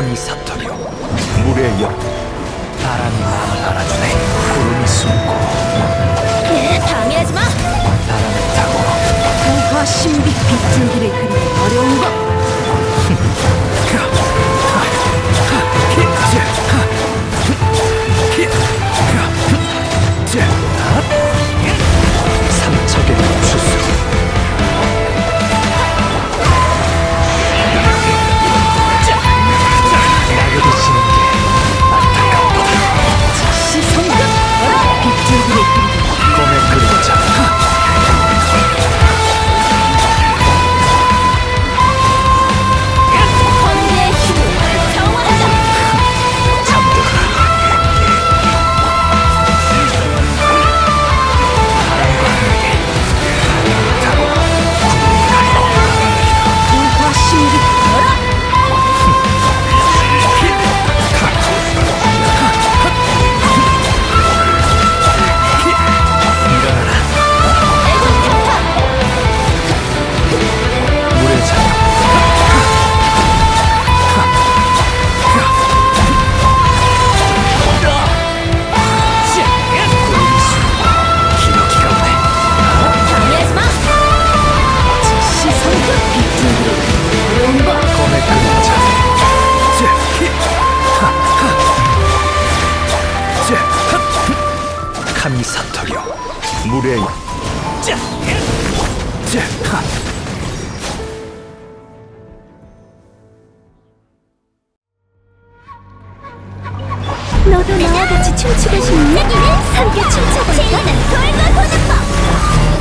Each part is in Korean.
카미사토리오 물의 영 바람이 마음을 알아주네 구름이 숨고 방해하지 마. 바람을 타고 우화 신비 빗줄기를 그리기 어려운 법. 물의 너도 나와 같이 춤추고 싶니? 함께 춤춰볼까? 돌고 도는 법!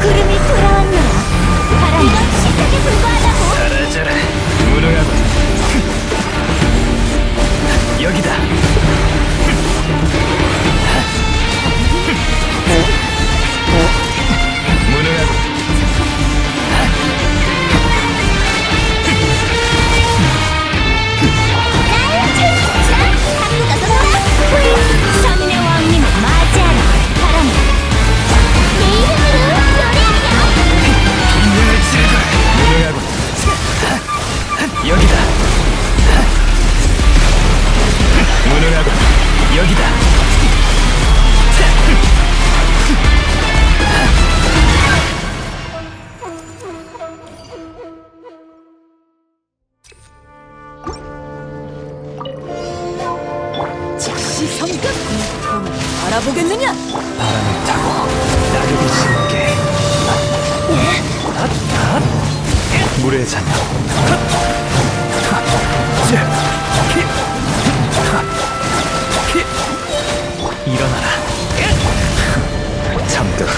구름이 돌아왔노라 바람 이건 시작에 불과하다고. 잘하자라 무능하군 여기다 즉시 성급 검을 알아보겠느냐? 바람을 타고 낙엽이 지는 게 핫, 핫. 물의 자녀. 일어나라 잠들어라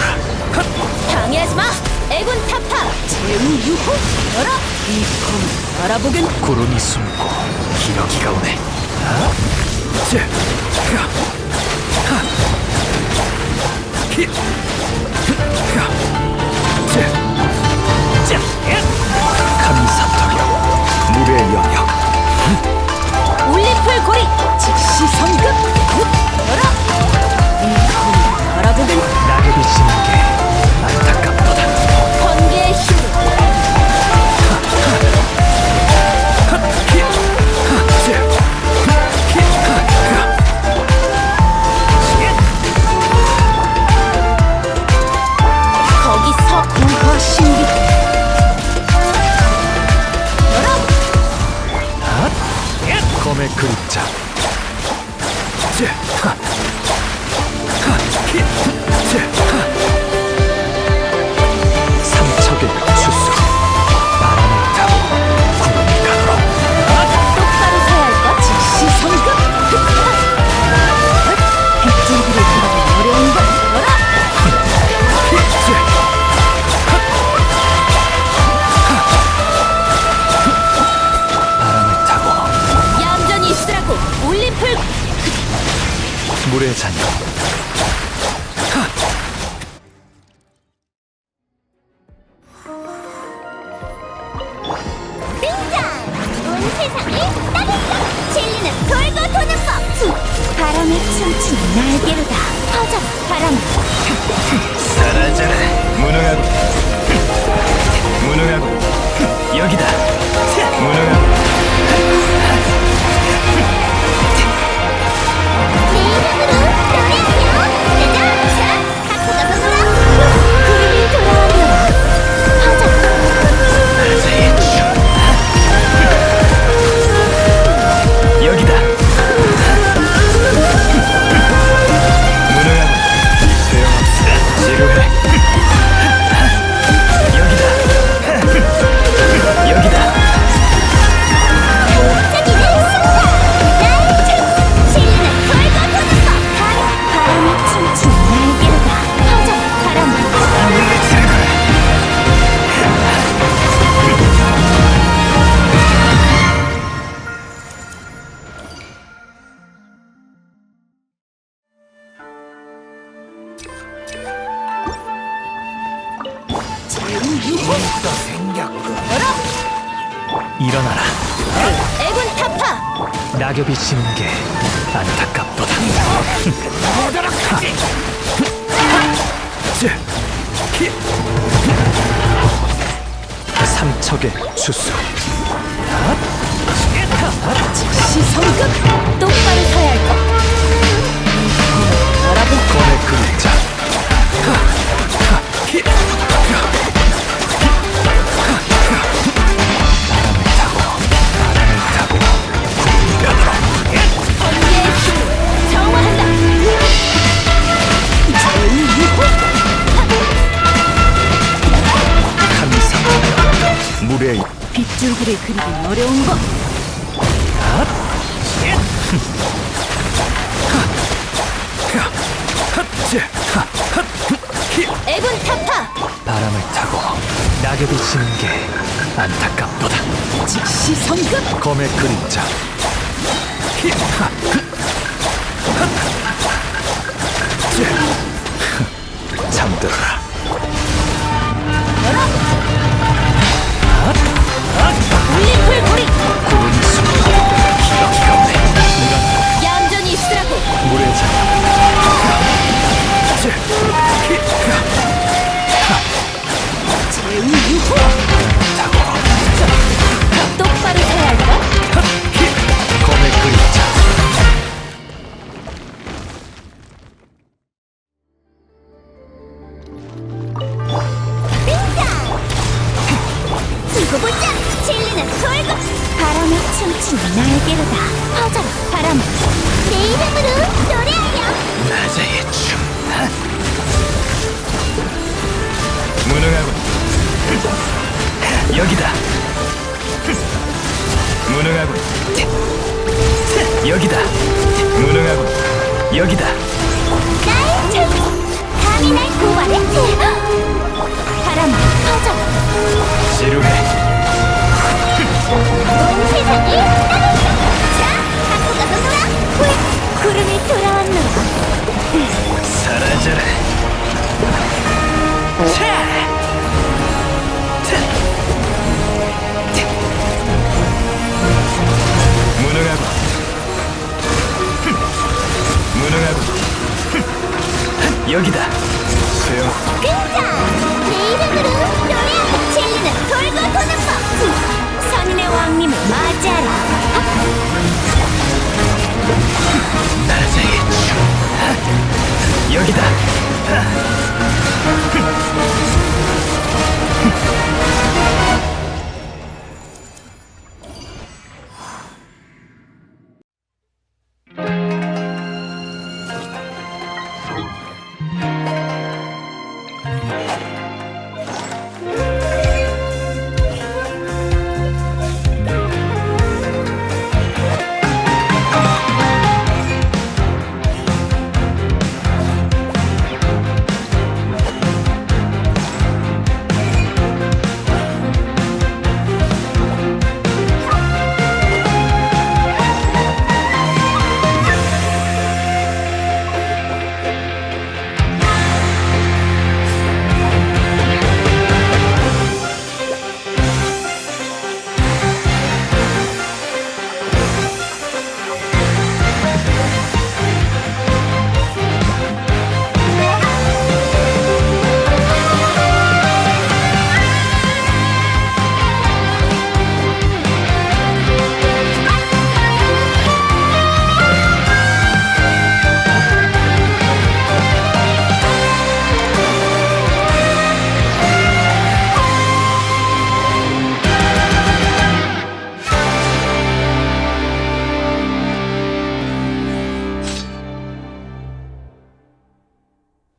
핫. 방해하지 마 애군 타파 제우 유호 열어 이 검을 알아보겠 구름이 숨고 기러기가 오네 아? 카미사토리오 물의 영역 물의 자녀. 등장! 온 세상을 따뜻한 진리는 돌고 도는 법! 바람에 춤추는 날개로다. 퍼져라 바람아. 사라져라 무능하고. 무능하고. 여기다. 무능하고 일어나라. 애군 타파! 낙엽이 지는 게 안타깝도다. 삼척의 추수. 시성급 똑바로 서야 할 것. 여러분 검의 그림자 애군 타파! 바람을 타고 낙엽이 지는 게 안타깝도다. 즉시 성급! 검의 그림자 춤추는 날개로다. 퍼져라 바람아 내 이름으로 노래하렴 나자의 춤 무능하군. 여기다. 무능하군. 여기다. 무능하군. 여기다. 나의 춤. 감히 날 고발했지. 바람아 퍼져라. 지루해 무능하군 무능하군 여기다 소용 등장 내 이름으로 노래하렴 진리는 돌고 도는 법 선인의 왕님을 맞이하라 나자의 춤 여기다